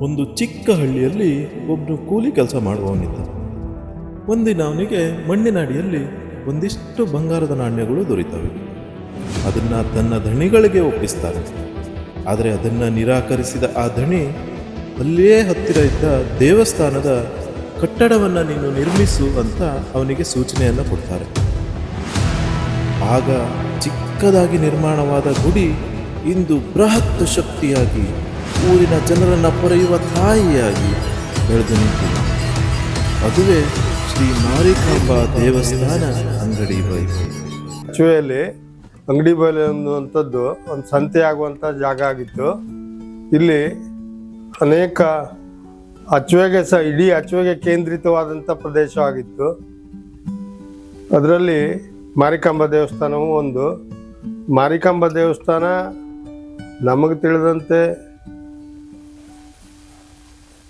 ಒಂದು ಚಿಕ್ಕ ಹಳ್ಳಿಯಲ್ಲಿ ಒಬ್ಬನು ಕೂಲಿ ಕೆಲಸ ಮಾಡುವವನಿದ್ದ. ಒಂದಿನ ಅವನಿಗೆ ಮಣ್ಣಿನ ಅಡಿಯಲ್ಲಿ ಒಂದಿಷ್ಟು ಬಂಗಾರದ ನಾಣ್ಯಗಳು ದೊರೀತವೆ. ಅದನ್ನು ತನ್ನ ಧಣಿಗಳಿಗೆ ಒಪ್ಪಿಸ್ತಾರೆ. ಆದರೆ ಅದನ್ನು ನಿರಾಕರಿಸಿದ ಆ ಧಣಿ ಅಲ್ಲೇ ಹತ್ತಿರ ಇದ್ದ ದೇವಸ್ಥಾನದ ಕಟ್ಟಡವನ್ನು ನೀನು ನಿರ್ಮಿಸು ಅಂತ ಅವನಿಗೆ ಸೂಚನೆಯನ್ನು ಕೊಡ್ತಾರೆ. ಆಗ ಚಿಕ್ಕದಾಗಿ ನಿರ್ಮಾಣವಾದ ಗುಡಿ ಇಂದು ಬೃಹತ್ ಶಕ್ತಿಯಾಗಿ ಊರಿನ ಜನರನ್ನು ಪೊರೆಯುವ ತಾಯಿಯಾಗಿ ಬೆಳೆದು ನಿಂತಿದೆ. ಅದುವೇ ಶ್ರೀ ಮಾರಿಕಾಂಬ ದೇವಸ್ಥಾನ ಅಂಗಡಿ ಬೈಲು. ಆಕ್ಚುಯಲಿ ಅಂಗಡಿ ಬಯಲು ಅನ್ನುವಂಥದ್ದು ಒಂದು ಸಂತೆ ಆಗುವಂಥ ಜಾಗ ಆಗಿತ್ತು. ಇಲ್ಲಿ ಅನೇಕ ಅಚ್ಚುವೆಗೆ ಸಹ, ಇಡೀ ಅಚ್ಚುವೆಗೆ ಕೇಂದ್ರಿತವಾದಂಥ ಪ್ರದೇಶ ಆಗಿತ್ತು. ಅದರಲ್ಲಿ ಮಾರಿಕಾಂಬ ದೇವಸ್ಥಾನವೂ ಒಂದು. ಮಾರಿಕಾಂಬ ದೇವಸ್ಥಾನ ನಮಗೆ ತಿಳಿದಂತೆ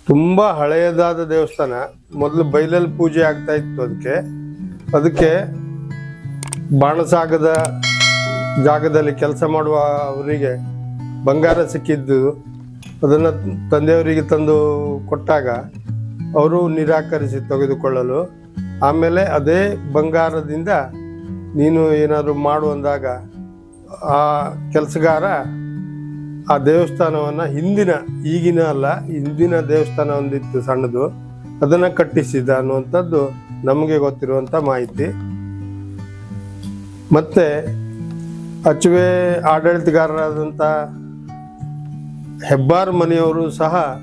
ತುಂಬ ಹಳೆಯದಾದ ದೇವಸ್ಥಾನ. ಮೊದಲು ಬೈಲಲ್ಲಿ ಪೂಜೆ ಆಗ್ತಾ ಇತ್ತು ಅದಕ್ಕೆ ಅದಕ್ಕೆ ಬಾಣಸಾಗದ ಜಾಗದಲ್ಲಿ ಕೆಲಸ ಮಾಡುವ ಅವರಿಗೆ ಬಂಗಾರ ಸಿಕ್ಕಿದ್ದು. ಅದನ್ನು ತಂದೆಯವರಿಗೆ ತಂದು ಕೊಟ್ಟಾಗ ಅವರು ನಿರಾಕರಿಸಿ ತೆಗೆದುಕೊಳ್ಳಲು. ಆಮೇಲೆ ಅದೇ ಬಂಗಾರದಿಂದ ನೀನು ಏನಾದರೂ ಮಾಡು ಅಂದಾಗ ಆ ಕೆಲಸಗಾರ ಆ ದೇವಸ್ಥಾನವನ್ನು ಹಿಂದಿನ ಈಗಿನ ಅಲ್ಲ ಹಿಂದಿನ ದೇವಸ್ಥಾನ ಒಂದಿತ್ತು ಸಣ್ಣದು. ಅದನ್ನು ಕಟ್ಟಿಸಿದ ಅನ್ನುವಂಥದ್ದು ನಮಗೆ ಗೊತ್ತಿರುವಂಥ ಮಾಹಿತಿ. ಮತ್ತೆ ಅಚುವೆ ಆಡಳಿತಗಾರರಾದಂಥ ಹೆಬ್ಬಾರ್ ಮನೆಯವರು ಸಹ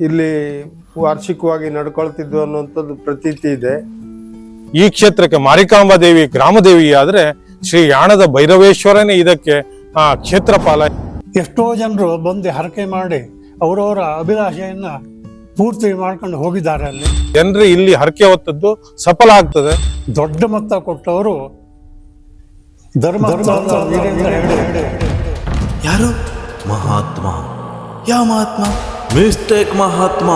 ಇಲ್ಲಿ ವಾರ್ಷಿಕವಾಗಿ ನಡ್ಕೊಳ್ತಿದ್ದು ಅನ್ನುವಂಥದ್ದು ಪ್ರತೀತಿ ಇದೆ. ಈ ಕ್ಷೇತ್ರಕ್ಕೆ ಮಾರಿಕಾಂಬಾ ದೇವಿ ಗ್ರಾಮದೇವಿ ಆದ್ರೆ ಶ್ರೀ ಯಾಣದ ಭೈರವೇಶ್ವರನೇ ಇದಕ್ಕೆ ಆ, ಕ್ಷೇತ್ರಪಾಲ. ಎಷ್ಟೋ ಜನರು ಬಂದು ಹರಕೆ ಮಾಡಿ ಅವರವರ ಅಭಿಲಾಷೆಯನ್ನ ಪೂರ್ತಿ ಮಾಡ್ಕೊಂಡು ಹೋಗಿದ್ದಾರೆ ಅಲ್ಲಿ. ಜನರು ಇಲ್ಲಿ ಹರಕೆ ಹೊತ್ತದ್ದು ಸಫಲ ಆಗ್ತದೆ. ದೊಡ್ಡ ಮೊತ್ತ ಕೊಟ್ಟವರು ಧರ್ಮ ಯಾರು? ಮಹಾತ್ಮ. ಯಾವ ಮಹಾತ್ಮ? ಮಿಸ್ಟೇಕ್ ಮಹಾತ್ಮ.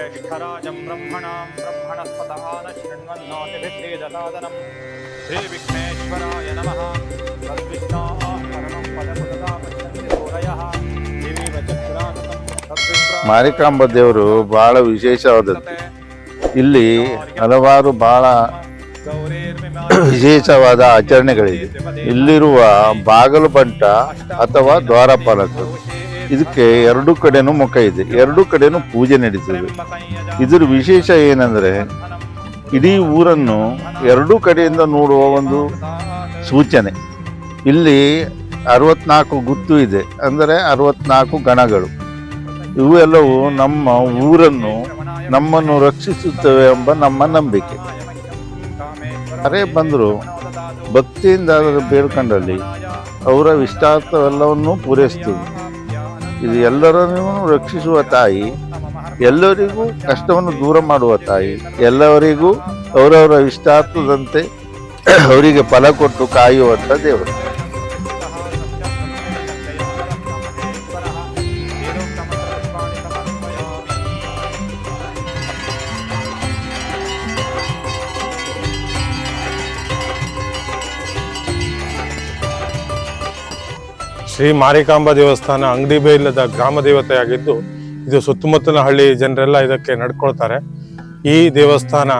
ज्येष्ठराजं ब्रह्मणां ब्रह्मणस्पतः न शृण्वन्नोतिभिद्वेदसादनम् श्रीविघ्नेश्वराय नमः तद्विष्णोः परमं पदमुदता पश्यन्ति सूरयः दिवीव चक्रासतं तद्विप्रा ಮಾರಿಕಾಂಬ ದೇವರು ಬಹಳ ವಿಶೇಷವಾದದ್ದು ಇಲ್ಲಿ ಹಲವಾರು ಬಹಳ ವಿಶೇಷವಾದ ಆಚರಣೆಗಳಿದೆ ಇಲ್ಲಿರುವ ಬಾಗಲು ಬಂಟ ಅಥವಾ ದ್ವಾರಪಾಲಕರು ಇದಕ್ಕೆ ಎರಡು ಕಡೆನೂ ಮುಖ ಇದೆ. ಎರಡು ಕಡೆನೂ ಪೂಜೆ ನಡೀತದೆ ಇದರ ವಿಶೇಷ ಏನಂದ್ರೆ, ಇಡೀ ಊರನ್ನು ಎರಡೂ ಕಡೆಯಿಂದ ನೋಡುವ ಒಂದು ಸೂಚನೆ. ಇಲ್ಲಿ ಅರವತ್ನಾಲ್ಕು ಗುತ್ತು ಇದೆ. ಅಂದರೆ ಅರವತ್ನಾಲ್ಕು ಗಣಗಳು. ಇವೆಲ್ಲವೂ ನಮ್ಮ ಊರನ್ನು ನಮ್ಮನ್ನು ರಕ್ಷಿಸುತ್ತವೆ ಎಂಬ ನಮ್ಮ ನಂಬಿಕೆ. ಅರೆ ಬಂದರು ಭಕ್ತಿಯಿಂದ ಬೇಡ್ಕೊಂಡಲ್ಲಿ ಅವರ ಇಷ್ಟಾರ್ಥವೆಲ್ಲವನ್ನೂ ಪೂರೈಸ್ತದೆ ಇದು ಎಲ್ಲರನ್ನೂ ರಕ್ಷಿಸುವ ತಾಯಿ, ಎಲ್ಲರಿಗೂ ಕಷ್ಟವನ್ನು ದೂರ ಮಾಡುವ ತಾಯಿ ಎಲ್ಲವರಿಗೂ ಅವರವರ ಇಷ್ಟಾರ್ಥದಂತೆ ಅವರಿಗೆ ಫಲ ಕೊಟ್ಟು ಕಾಯುವಂಥ ದೇವರು. ಶ್ರೀ ಮಾರಿಕಾಂಬ ದೇವಸ್ಥಾನ ಅಂಗಡಿ ಬೈಲದ ಗ್ರಾಮ ದೇವತೆಯಾಗಿದ್ದು ಇದು ಸುತ್ತಮುತ್ತಲಿನ ಹಳ್ಳಿ ಜನರೆಲ್ಲ ಇದಕ್ಕೆ ನಡ್ಕೊಳ್ತಾರೆ. ಈ ದೇವಸ್ಥಾನ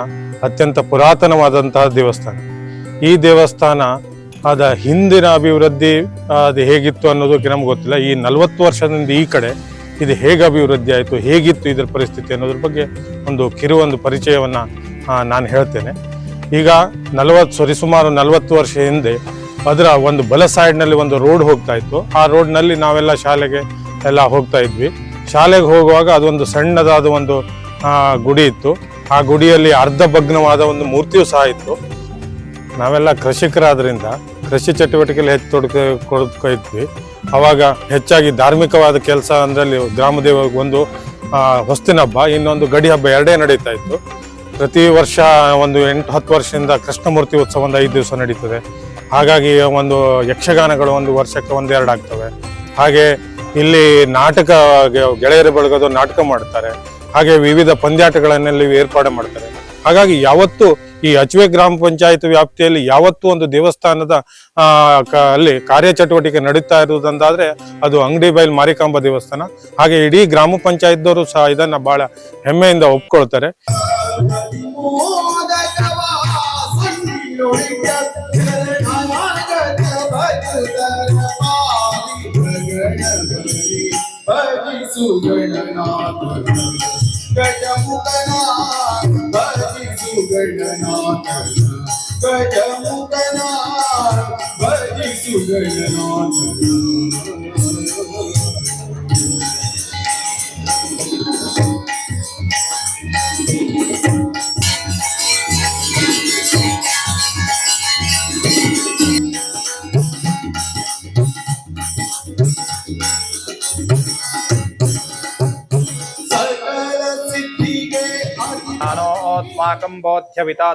ಅತ್ಯಂತ ಪುರಾತನವಾದಂತಹ ದೇವಸ್ಥಾನ. ಈ ದೇವಸ್ಥಾನ ಅದ ಹಿಂದಿನ ಅಭಿವೃದ್ಧಿ ಅದು ಹೇಗಿತ್ತು ಅನ್ನೋದಕ್ಕೆ ನಮ್ಗೆ ಗೊತ್ತಿಲ್ಲ. ಈ ನಲವತ್ತು ವರ್ಷದಿಂದ ಈ ಕಡೆ ಇದು ಹೇಗೆ ಅಭಿವೃದ್ಧಿ ಆಯಿತು, ಹೇಗಿತ್ತು ಇದರ ಪರಿಸ್ಥಿತಿ ಅನ್ನೋದ್ರ ಬಗ್ಗೆ ಒಂದು ಕಿರು ಒಂದು ಪರಿಚಯವನ್ನು ನಾನು ಹೇಳ್ತೇನೆ. ಈಗ ನಲವತ್ತು ಸರಿಸುಮಾರು ನಲವತ್ತು ವರ್ಷ ಹಿಂದೆ ಅದರ ಒಂದು ಬಲ ಸೈಡ್ನಲ್ಲಿ ಒಂದು ರೋಡ್ ಹೋಗ್ತಾ ಇತ್ತು. ಆ ರೋಡ್ನಲ್ಲಿ ನಾವೆಲ್ಲ ಶಾಲೆಗೆ ಎಲ್ಲ ಹೋಗ್ತಾ ಇದ್ವಿ. ಶಾಲೆಗೆ ಹೋಗುವಾಗ ಅದೊಂದು ಸಣ್ಣದಾದ ಒಂದು ಗುಡಿ ಇತ್ತು. ಆ ಗುಡಿಯಲ್ಲಿ ಅರ್ಧ ಭಗ್ನವಾದ ಒಂದು ಮೂರ್ತಿಯು ಸಹ ಇತ್ತು. ನಾವೆಲ್ಲ ಕೃಷಿಕರಾದ್ರಿಂದ ಕೃಷಿ ಚಟುವಟಿಕೆಯಲ್ಲಿ ಹೆಚ್ಚು ತೊಡಕ ಇದ್ವಿ ಅವಾಗ ಹೆಚ್ಚಾಗಿ ಧಾರ್ಮಿಕವಾದ ಕೆಲಸ ಅಂದ್ರಲ್ಲಿ ಗ್ರಾಮದೇವ ಒಂದು ಹೊಸ್ತಿನ ಹಬ್ಬ, ಇನ್ನೊಂದು ಗಡಿ ಹಬ್ಬ ಎರಡೇ ನಡೀತಾ ಇತ್ತು. ಪ್ರತಿ ವರ್ಷ ಒಂದು ಎಂಟು ಹತ್ತು ವರ್ಷದಿಂದ ಕೃಷ್ಣಮೂರ್ತಿ ಉತ್ಸವ ಒಂದು ಐದು ದಿವಸ ನಡೀತದೆ. ಹಾಗಾಗಿ ಒಂದು ಯಕ್ಷಗಾನಗಳು ಒಂದು ವರ್ಷಕ್ಕೆ ಒಂದೆರಡು ಆಗ್ತವೆ. ಹಾಗೆ ಇಲ್ಲಿ ನಾಟಕ ಗೆಳೆಯರು ಬೆಳಗೋದು ನಾಟಕ ಮಾಡ್ತಾರೆ. ಹಾಗೆ ವಿವಿಧ ಪಂದ್ಯಾಟಗಳನ್ನೆಲ್ಲ ಏರ್ಪಾಡು ಮಾಡ್ತಾರೆ. ಹಾಗಾಗಿ ಯಾವತ್ತು ಈ ಅಚುವೆ ಗ್ರಾಮ ಪಂಚಾಯತ್ ವ್ಯಾಪ್ತಿಯಲ್ಲಿ ಯಾವತ್ತು ಒಂದು ದೇವಸ್ಥಾನದ ಅಲ್ಲಿ ಕಾರ್ಯಚಟುವಟಿಕೆ ನಡೀತಾ ಇರುವುದಂದಾದ್ರೆ ಅದು ಅಂಗಡಿ ಬೈಲ್ ಮಾರಿಕಾಂಬ ದೇವಸ್ಥಾನ. ಹಾಗೆ ಇಡೀ ಗ್ರಾಮ ಪಂಚಾಯತ್ದವರು ಸಹ ಇದನ್ನ ಬಹಳ ಹೆಮ್ಮೆಯಿಂದ ಒಪ್ಕೊಳ್ತಾರೆ. సుగణనాథ గజముఖనా భరి సుగణనాథ గజముఖనా భరి సుగణనాథ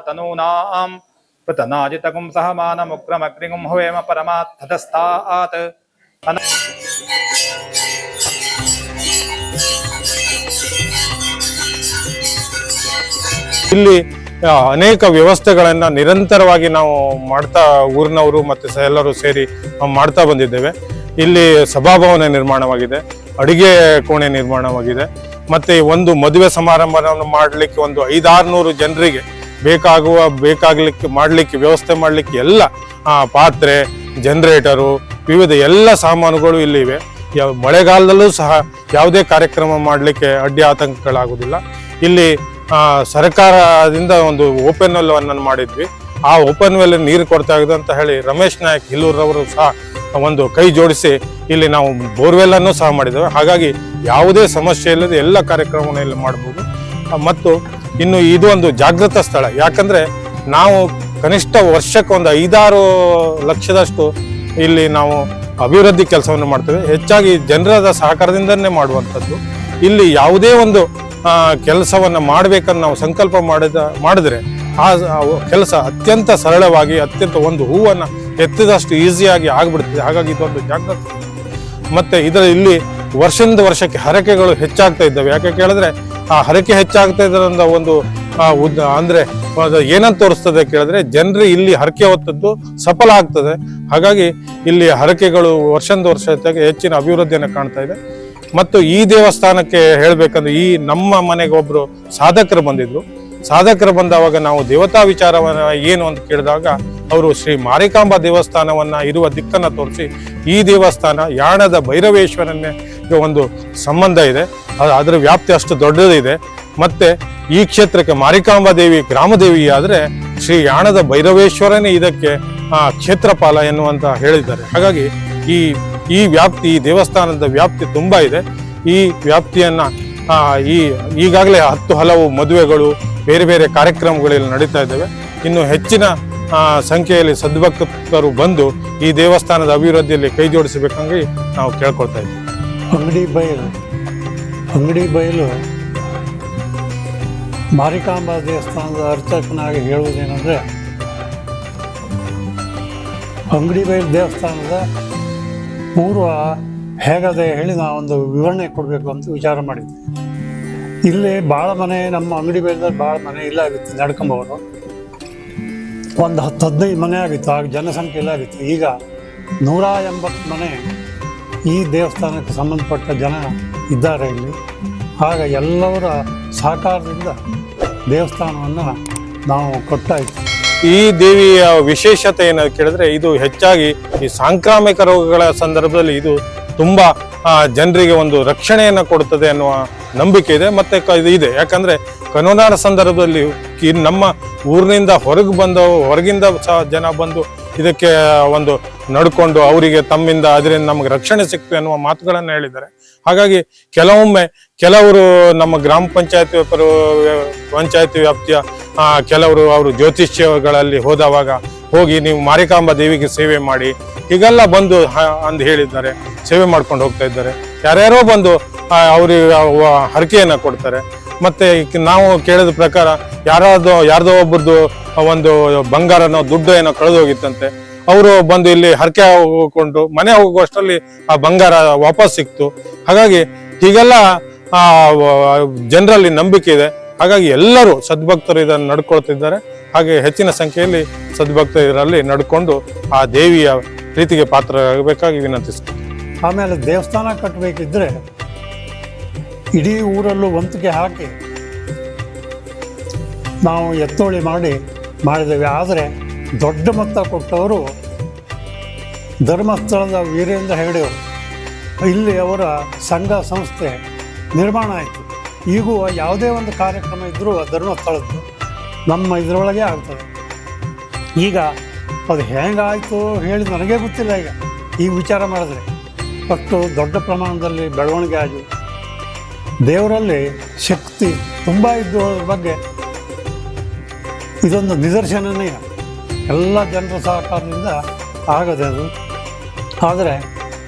तनूनां पृतनाजितकुं सह मानमुग्रमग्निगुं हुवेम परमात्थतस्तात् ಇಲ್ಲಿ ಆ, ಅನೇಕ ವ್ಯವಸ್ಥೆಗಳನ್ನ ನಿರಂತರವಾಗಿ ನಾವು ಮಾಡ್ತಾ ಊರಿನವರು ಮತ್ತೆ ಸ- ಎಲ್ಲರೂ ಸೇರಿ ನಾವು ಮಾಡ್ತಾ ಬಂದಿದ್ದೇವೆ ಇಲ್ಲಿ ಸಭಾಭವನ ನಿರ್ಮಾಣವಾಗಿದೆ ಅಡಿಗೆ ಕೋಣೆ ನಿರ್ಮಾಣವಾಗಿದೆ ಮತ್ತೆ ಒಂದು ಮದುವೆ ಸಮಾರಂಭವನ್ನು ಮಾಡಲಿಕ್ಕೆ ಒಂದು ಐದಾರುನೂರು ಜನರಿಗೆ ಬೇಕಾಗುವ, ಬೇಕಾಗಲಿಕ್ಕೆ, ಮಾಡಲಿಕ್ಕೆ ವ್ಯವಸ್ಥೆ ಮಾಡಲಿಕ್ಕೆ ಎಲ್ಲ ಪಾತ್ರೆ, ಜನರೇಟರು, ವಿವಿಧ ಎಲ್ಲ ಸಾಮಾನುಗಳು ಇಲ್ಲಿ ಇವೆ. ಯಾವ, ಮಳೆಗಾಲದಲ್ಲೂ ಸಹ ಯಾವುದೇ ಕಾರ್ಯಕ್ರಮ ಮಾಡಲಿಕ್ಕೆ ಅಡ್ಡಿ ಆತಂಕಗಳಾಗುವುದಿಲ್ಲ. ಇಲ್ಲಿ ಸರ್ಕಾರದಿಂದ ಒಂದು ಓಪನ್ ಅನ್ನು ಮಾಡಿದ್ವಿ. ಆ ಓಪನ್ ವೆಲ್ ನೀರು ಕೊಡ್ತಾ ಇದೆ ಅಂತ ಹೇಳಿ ರಮೇಶ್ ನಾಯಕ್ ಹಿಲ್ಲೂರವರು ಸಹ ಒಂದು ಕೈ ಜೋಡಿಸಿ ಇಲ್ಲಿ ನಾವು ಬೋರ್ವೆಲ್ ಅನ್ನು ಸಹ ಮಾಡಿದ್ದೇವೆ. ಹಾಗಾಗಿ ಯಾವುದೇ ಸಮಸ್ಯೆ ಇಲ್ಲದೆ ಎಲ್ಲ ಕಾರ್ಯಕ್ರಮವನ್ನು ಇಲ್ಲಿ ಮಾಡಬಹುದು ಮತ್ತು ಇನ್ನು ಇದು ಒಂದು ಜಾಗೃತ ಸ್ಥಳ. ಯಾಕಂದ್ರೆ ನಾವು ಕನಿಷ್ಠ ವರ್ಷಕ್ಕೆ ಒಂದು ಐದಾರು ಲಕ್ಷದಷ್ಟು ಇಲ್ಲಿ ನಾವು ಅಭಿವೃದ್ಧಿ ಕೆಲಸವನ್ನು ಮಾಡ್ತೇವೆ. ಹೆಚ್ಚಾಗಿ ಜನರದ ಸಹಕಾರದಿಂದನೇ ಮಾಡುವಂಥದ್ದು. ಇಲ್ಲಿ ಯಾವುದೇ ಒಂದು ಕೆಲಸವನ್ನು ಮಾಡಬೇಕನ್ನು ನಾವು ಸಂಕಲ್ಪ ಮಾಡಿದ, ಮಾಡಿದ್ರೆ ಆ ಕೆಲಸ ಅತ್ಯಂತ ಸರಳವಾಗಿ, ಅತ್ಯಂತ ಒಂದು ಹೂವನ್ನು ಎತ್ತಿದಷ್ಟು ಈಸಿಯಾಗಿ ಆಗ್ಬಿಡ್ತದೆ ಹಾಗಾಗಿ ಇದೊಂದು ಜಾಗ್ರತೆ. ಮತ್ತೆ ಇದರ ಇಲ್ಲಿ ವರ್ಷದಿಂದ ವರ್ಷಕ್ಕೆ ಹರಕೆಗಳು ಹೆಚ್ಚಾಗ್ತಾ ಇದ್ದಾವೆ. ಯಾಕೆ ಕೇಳಿದ್ರೆ, ಆ ಹರಕೆ ಹೆಚ್ಚಾಗ್ತಾ ಇದರಿಂದ ಒಂದು ಅಂದ್ರೆ ಅದು ಏನಂತ ತೋರಿಸ್ತದೆ ಕೇಳಿದ್ರೆ, ಜನರು ಇಲ್ಲಿ ಹರಕೆ ಹೊತ್ತದ್ದು ಸಫಲ ಆಗ್ತದೆ. ಹಾಗಾಗಿ ಇಲ್ಲಿ ಹರಕೆಗಳು ವರ್ಷದಿಂದ ವರ್ಷಕ್ಕೆ ಹೆಚ್ಚಿನ ಅಭಿವೃದ್ಧಿಯನ್ನು ಕಾಣ್ತಾ ಇದೆ. ಮತ್ತು ಈ ದೇವಸ್ಥಾನಕ್ಕೆ ಹೇಳಬೇಕಂದ್ರೆ ಈ ನಮ್ಮ ಮನೆಗೆ ಒಬ್ಬರು ಸಾಧಕರು ಬಂದಿದ್ರು. ಸಾಧಕರು ಬಂದವಾಗ ನಾವು ದೇವತಾ ವಿಚಾರವನ್ನ ಏನು ಅಂತ ಕೇಳಿದಾಗ ಅವರು ಶ್ರೀ ಮಾರಿಕಾಂಬ ದೇವಸ್ಥಾನವನ್ನ ಇರುವ ದಿಕ್ಕನ್ನ ತೋರಿಸಿ ಈ ದೇವಸ್ಥಾನ ಯಾಣದ ಭೈರವೇಶ್ವರನ್ನೇ ಒಂದು ಸಂಬಂಧ ಇದೆ. ಅದರ ವ್ಯಾಪ್ತಿ ಅಷ್ಟು ದೊಡ್ಡದಿದೆ. ಮತ್ತೆ ಈ ಕ್ಷೇತ್ರಕ್ಕೆ ಮಾರಿಕಾಂಬಾ ದೇವಿ ಗ್ರಾಮದೇವಿ ಆದರೆ ಶ್ರೀ ಯಾಣದ ಭೈರವೇಶ್ವರನೇ ಇದಕ್ಕೆ ಕ್ಷೇತ್ರಪಾಲ ಎನ್ನುವಂತ ಹೇಳಿದ್ದಾರೆ. ಹಾಗಾಗಿ ಈ ಈ ವ್ಯಾಪ್ತಿ, ಈ ದೇವಸ್ಥಾನದ ವ್ಯಾಪ್ತಿ ತುಂಬಾ ಇದೆ. ಈ ವ್ಯಾಪ್ತಿಯನ್ನ ಈ ಈಗಾಗಲೇ ಹತ್ತು ಹಲವು ಮದುವೆಗಳು, ಬೇರೆ ಬೇರೆ ಕಾರ್ಯಕ್ರಮಗಳಲ್ಲಿ ನಡೀತಾ ಇದ್ದಾವೆ. ಇನ್ನು ಹೆಚ್ಚಿನ ಸಂಖ್ಯೆಯಲ್ಲಿ ಸದ್ಭಕ್ತರು ಬಂದು ಈ ದೇವಸ್ಥಾನದ ಅಭಿವೃದ್ಧಿಯಲ್ಲಿ ಕೈ ಜೋಡಿಸಬೇಕಂಗೆ ನಾವು ಕೇಳ್ಕೊಳ್ತಾ ಇದ್ದೀವಿ. ಅಂಗಡಿ ಬಯಲು ಅಂಗಡಿ ಬಯಲು ಮಾರಿಕಾಂಬಾ ದೇವಸ್ಥಾನದ ಅರ್ಚಕನಾಗಿ ಹೇಳುವುದೇನೆಂದರೆ, ಅಂಗಡಿ ಬಯಲು ದೇವಸ್ಥಾನದ ಪೂರ್ವ ಹೇಗದೆ ಹೇಳಿ ಒಂದು ವಿವರಣೆ ಕೊಡಬೇಕು ಅಂತ ವಿಚಾರ ಮಾಡಿದ್ವಿ ಇಲ್ಲಿ ಭಾಳ ಮನೆ, ನಮ್ಮ ಅಂಗಡಿ ಬಯಲದಲ್ಲಿ ಭಾಳ ಮನೆ ಇಲ್ಲ ಆಗಿತ್ತು, ನಡ್ಕೊಂಬವರು. ಒಂದು ಹತ್ತು ಹದಿನೈದು ಮನೆ ಆಗಿತ್ತು, ಆಗ ಜನಸಂಖ್ಯೆ ಇಲ್ಲ ಆಗಿತ್ತು. ಈಗ ನೂರ ಎಂಬತ್ತು ಮನೆ ಈ ದೇವಸ್ಥಾನಕ್ಕೆ ಸಂಬಂಧಪಟ್ಟ ಜನ ಇದ್ದಾರೆ ಇಲ್ಲಿ. ಆಗ ಎಲ್ಲವರ ಸಹಕಾರದಿಂದ ದೇವಸ್ಥಾನವನ್ನು ನಾವು ಕೊಟ್ಟಾಯಿತು ಈ ದೇವಿಯ ವಿಶೇಷತೆ ಏನಂತ ಕೇಳಿದ್ರೆ, ಇದು ಹೆಚ್ಚಾಗಿ ಈ ಸಾಂಕ್ರಾಮಿಕ ರೋಗಗಳ ಸಂದರ್ಭದಲ್ಲಿ ಇದು ತುಂಬಾ ಜನರಿಗೆ ಒಂದು ರಕ್ಷಣೆಯನ್ನು ಕೊಡುತ್ತದೆ ಅನ್ನುವ ನಂಬಿಕೆ ಇದೆ, ಮತ್ತೆ ಇದು ಇದೆ. ಯಾಕಂದ್ರೆ ಕನೋನಾರ ಸಂದರ್ಭದಲ್ಲಿ ನಮ್ಮ ಊರಿನಿಂದ ಹೊರಗೆ ಬಂದ ಹೊರಗಿಂದ ಸಹ ಜನ ಬಂದು ಇದಕ್ಕೆ ಒಂದು ನಡ್ಕೊಂಡು ಅವರಿಗೆ ತಮ್ಮಿಂದ ಅದರಿಂದ ನಮಗೆ ರಕ್ಷಣೆ ಸಿಕ್ತು ಎನ್ನುವ ಮಾತುಗಳನ್ನು ಹೇಳಿದ್ದಾರೆ. ಹಾಗಾಗಿ ಕೆಲವೊಮ್ಮೆ ಕೆಲವರು ನಮ್ಮ ಗ್ರಾಮ ಪಂಚಾಯತ್ ಪಂಚಾಯತಿ ವ್ಯಾಪ್ತಿಯ ಕೆಲವರು ಅವರು ಜ್ಯೋತಿಷ್ಯಗಳಲ್ಲಿ ಹೋದವಾಗ ಹೋಗಿ ನೀವು ಮಾರಿಕಾಂಬ ದೇವಿಗೆ ಸೇವೆ ಮಾಡಿ, ಹೀಗೆಲ್ಲ ಬಂದು ಅಂದು ಹೇಳಿದ್ದಾರೆ, ಸೇವೆ ಮಾಡ್ಕೊಂಡು ಹೋಗ್ತಾ ಇದ್ದಾರೆ. ಯಾರ್ಯಾರೋ ಬಂದು ಅವ್ರಿಗೆ ಹರಕೆಯನ್ನು ಕೊಡ್ತಾರೆ. ಮತ್ತು ನಾವು ಕೇಳಿದ ಪ್ರಕಾರ ಯಾರಾದೋ, ಯಾರ್ದೋ ಒಬ್ಬರದ್ದು ಒಂದು ಬಂಗಾರನೋ, ದುಡ್ಡು ಏನೋ ಕಳೆದು ಹೋಗಿತ್ತಂತೆ ಅವರು ಬಂದು ಇಲ್ಲಿ ಹರಕೆ ಹೋಗ್ಕೊಂಡು, ಮನೆ ಹೋಗುವಷ್ಟರಲ್ಲಿ ಆ ಬಂಗಾರ ವಾಪಸ್ ಸಿಕ್ತು. ಹಾಗಾಗಿ ಹೀಗೆಲ್ಲ ಜನರಲ್ಲಿ ನಂಬಿಕೆ ಇದೆ. ಹಾಗಾಗಿ ಎಲ್ಲರೂ ಸದ್ಭಕ್ತರು ಇದನ್ನು ನಡ್ಕೊಳ್ತಿದ್ದಾರೆ. ಹಾಗೆ ಹೆಚ್ಚಿನ ಸಂಖ್ಯೆಯಲ್ಲಿ ಸದ್ಭಕ್ತರಲ್ಲಿ ನಡ್ಕೊಂಡು ಆ ದೇವಿಯ ಪ್ರೀತಿಗೆ ಪಾತ್ರರಾಗಬೇಕಾಗಿ ವಿನಂತಿಸ್ತೀವಿ ಆಮೇಲೆ ದೇವಸ್ಥಾನ ಕಟ್ಟಬೇಕಿದ್ರೆ ಇಡೀ ಊರಲ್ಲೂ ವಂತಿಗೆ ಹಾಕಿ ನಾವು ಎತ್ತೋಳಿ ಮಾಡಿ ಮಾಡಿದ್ದೇವೆ. ಆದರೆ ದೊಡ್ಡ ಮೊತ್ತ ಕೊಟ್ಟವರು ಧರ್ಮಸ್ಥಳದ ವೀರೇಂದ್ರ ಹೆಗಡೆಯವರು ಇಲ್ಲಿ ಅವರ ಸಂಘ ಸಂಸ್ಥೆ ನಿರ್ಮಾಣ ಆಯಿತು. ಈಗೂ ಯಾವುದೇ ಒಂದು ಕಾರ್ಯಕ್ರಮ ಇದ್ದರೂ ಧರ್ಮಸ್ಥಳದ್ದು. ನಮ್ಮ ಇದರೊಳಗೆ ಆಗ್ತದೆ. ಈಗ ಅದು ಹೇಗಾಯಿತು ಹೇಳಿ ನನಗೇ ಗೊತ್ತಿಲ್ಲ ಈಗ. ಈ ವಿಚಾರ ಮಾಡಿದ್ರೆ. ಅಷ್ಟು ದೊಡ್ಡ ಪ್ರಮಾಣದಲ್ಲಿ ಬೆಳವಣಿಗೆ ಆಗಿ. ದೇವರಲ್ಲಿ ಶಕ್ತಿ ತುಂಬ ಇದ್ದು ಬಗ್ಗೆ ಇದೊಂದು ನಿದರ್ಶನನೇ ಎಲ್ಲ ಜನರ ಸಹಕಾರದಿಂದ ಆಗದೆ ಅದು. ಆದರೆ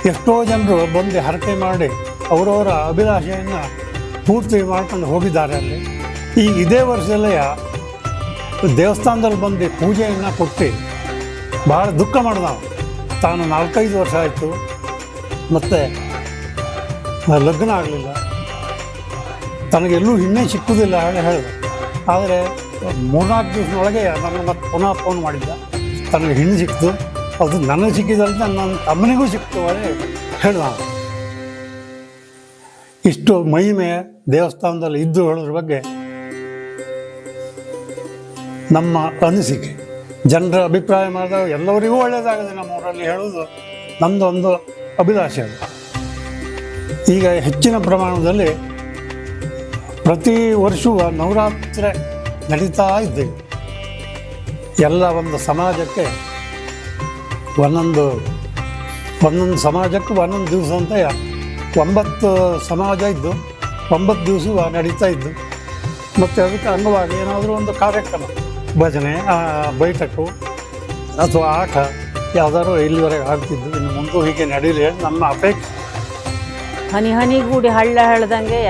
ಎಷ್ಟೋ ಜನರು ಬಂದು ಹರಕೆ ಮಾಡಿ ಅವರವರ ಅಭಿಲಾಷೆಯನ್ನು ಪೂರ್ತಿ ಮಾಡ್ಕೊಂಡು ಹೋಗಿದ್ದಾರೆ ಅಲ್ಲಿ. ಈ ಇದೇ ವರ್ಷದಲ್ಲೇ ದೇವಸ್ಥಾನದಲ್ಲಿ ಬಂದು ಪೂಜೆಯನ್ನು ಕೊಟ್ಟು ಭಾಳ ದುಃಖ ಮಾಡಿದ ನಾವು. ತಾನು ನಾಲ್ಕೈದು ವರ್ಷ ಆಯಿತು. ಮತ್ತು ಲಗ್ನ ಆಗಲಿಲ್ಲ. ತನಗೆಲ್ಲೂ ಹಿಮ್ಮೆ ಸಿಕ್ಕುವುದಿಲ್ಲ ಹೇಳಿ ಹೇಳಿದ. ಆದರೆ ಮೂರ್ನಾಲ್ಕು ದಿವಸದೊಳಗೆ ನನಗೆ ಮತ್ತೆ ಪುನಃ ಫೋನ್ ಮಾಡಿದ್ದ. ತನಗೆ ಹೆಣ್ಣು ಸಿಕ್ತು ಅದು ನನಗೆ ಸಿಕ್ಕಿದಂತೆ ನನ್ನ ತಮ್ಮನಿಗೂ ಸಿಕ್ತು ಅಂದರೆ ಹೇಳಿದ. ಇಷ್ಟು ಮಹಿಮೆ ದೇವಸ್ಥಾನದಲ್ಲಿ ಇದ್ದು ಹೇಳೋದ್ರ ಬಗ್ಗೆ ನಮ್ಮ ಅನಿಸಿಕೆ. ಜನರ ಅಭಿಪ್ರಾಯ ಮಾಡಿದಾಗ ಎಲ್ಲರಿಗೂ ಒಳ್ಳೆಯದಾಗದೆ ನಮ್ಮ ಊರಲ್ಲಿ ಹೇಳೋದು ನಮ್ಮದು ಒಂದು ಅಭಿಲಾಷೆ ಅದು. ಈಗ ಹೆಚ್ಚಿನ ಪ್ರಮಾಣದಲ್ಲಿ ಪ್ರತಿ ವರ್ಷವೂ ನವರಾತ್ರಿ ನಡೀತಾ ಇದ್ದೇವೆ ಎಲ್ಲ ಒಂದು ಸಮಾಜಕ್ಕೆ ಒಂದೊಂದು ಒಂದೊಂದು ಸಮಾಜಕ್ಕೂ ಒಂದೊಂದು ದಿವಸ ಅಂತ ಒಂಬತ್ತು ಸಮಾಜ ಇದ್ದು, ಒಂಬತ್ತು ದಿವಸ ನಡೀತಾ ಇದ್ದು. ಮತ್ತು ಅದಕ್ಕೆ ಅಂಗವಾಗಿ ಏನಾದರೂ ಒಂದು ಕಾರ್ಯಕ್ರಮ. ಭಜನೆ ಬೈಠಕು ಅಥವಾ ಆಟ ಯಾವ್ದಾದ್ರು ಇಲ್ಲಿವರೆಗೆ ಆಗ್ತಿದ್ದು. ಇನ್ನು ಮುಂದೂ ಹೀಗೆ ನಡೀಲಿ ನಮ್ಮ ಅಪೇಕ್ಷೆ. ಹನಿ ಹನಿ ಗೂಡಿ ಹಳ್ಳ ಹಳ್ದಂಗೆ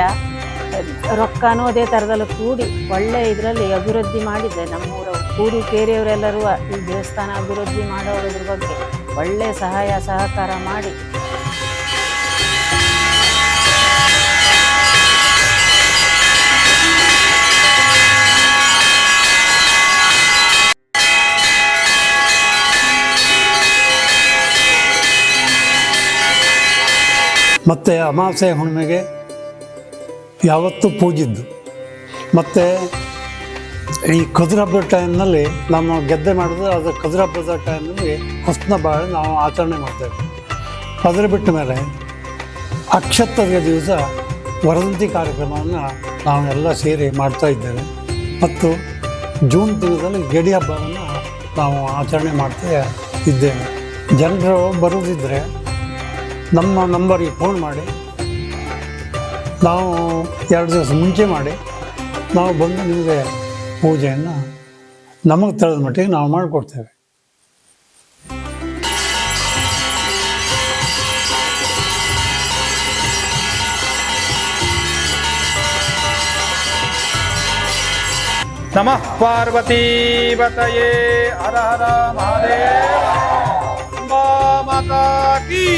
ರೊಕ್ಕನೂ ಅದೇ ಥರದಲ್ಲಿ ಕೂಡಿ ಒಳ್ಳೆ ಇದರಲ್ಲಿ ಅಭಿವೃದ್ಧಿ ಮಾಡಿದೆ. ನಮ್ಮೂರ ಕೂಡಿ ಕೇರಿಯವರೆಲ್ಲರೂ ಈ ದೇವಸ್ಥಾನ ಅಭಿವೃದ್ಧಿ ಮಾಡೋದ್ರ ಬಗ್ಗೆ ಒಳ್ಳೆ ಸಹಾಯ ಸಹಕಾರ ಮಾಡಿ ಮತ್ತು ಅಮಾವಾಸ್ಯೆ ಹುಣ್ಣಿಮೆಗೆ ಯಾವತ್ತೂ ಪೂಜಿದ್ದು. ಮತ್ತು ಈ ಕದ್ರ ಹಬ್ಬದ ಟೈಮ್ನಲ್ಲಿ ನಮ್ಮ ಗೆದ್ದೆ ಮಾಡಿದ್ರೆ ಅದು ಕದುರ ಹಬ್ಬದ ಟೈಮ್ನಲ್ಲಿ ಹೊಸನ ನಾವು ಆಚರಣೆ ಮಾಡ್ತೇವೆ ಅದರ ಬಿಟ್ಟ ಮೇಲೆ ಅಕ್ಷತ್ರದ ದಿವಸ ವರದಂತಿ ಕಾರ್ಯಕ್ರಮವನ್ನು ನಾವೆಲ್ಲ ಸೇರಿ ಮಾಡ್ತಾ ಇದ್ದೇವೆ. ಮತ್ತು ಜೂನ್ ತಿಂಗಳಲ್ಲಿ ಗಡಿ ಹಬ್ಬವನ್ನು ನಾವು ಆಚರಣೆ ಮಾಡ್ತಾ ಇದ್ದೇವೆ. ಜನರು ಬರುವುದಿದ್ದರೆ ನಮ್ಮ ನಂಬರಿಗೆ ಫೋನ್ ಮಾಡಿ. ನಾವು ಎರಡು ದಿವಸ ಮುಂಚೆ ಮಾಡಿ, ನಾವು ಬಂದು ನಿಮಗೆ ಪೂಜೆಯನ್ನು ನಮಗೆ ತಿಳಿದ ಮಟ್ಟಿಗೆ ನಾವು ಮಾಡಿಕೊಡ್ತೇವೆ. ನಮಃ ಪಾರ್ವತೀವತಯೇ ಹರ ಹರ ಮಹಾದೇವ. মাতা কি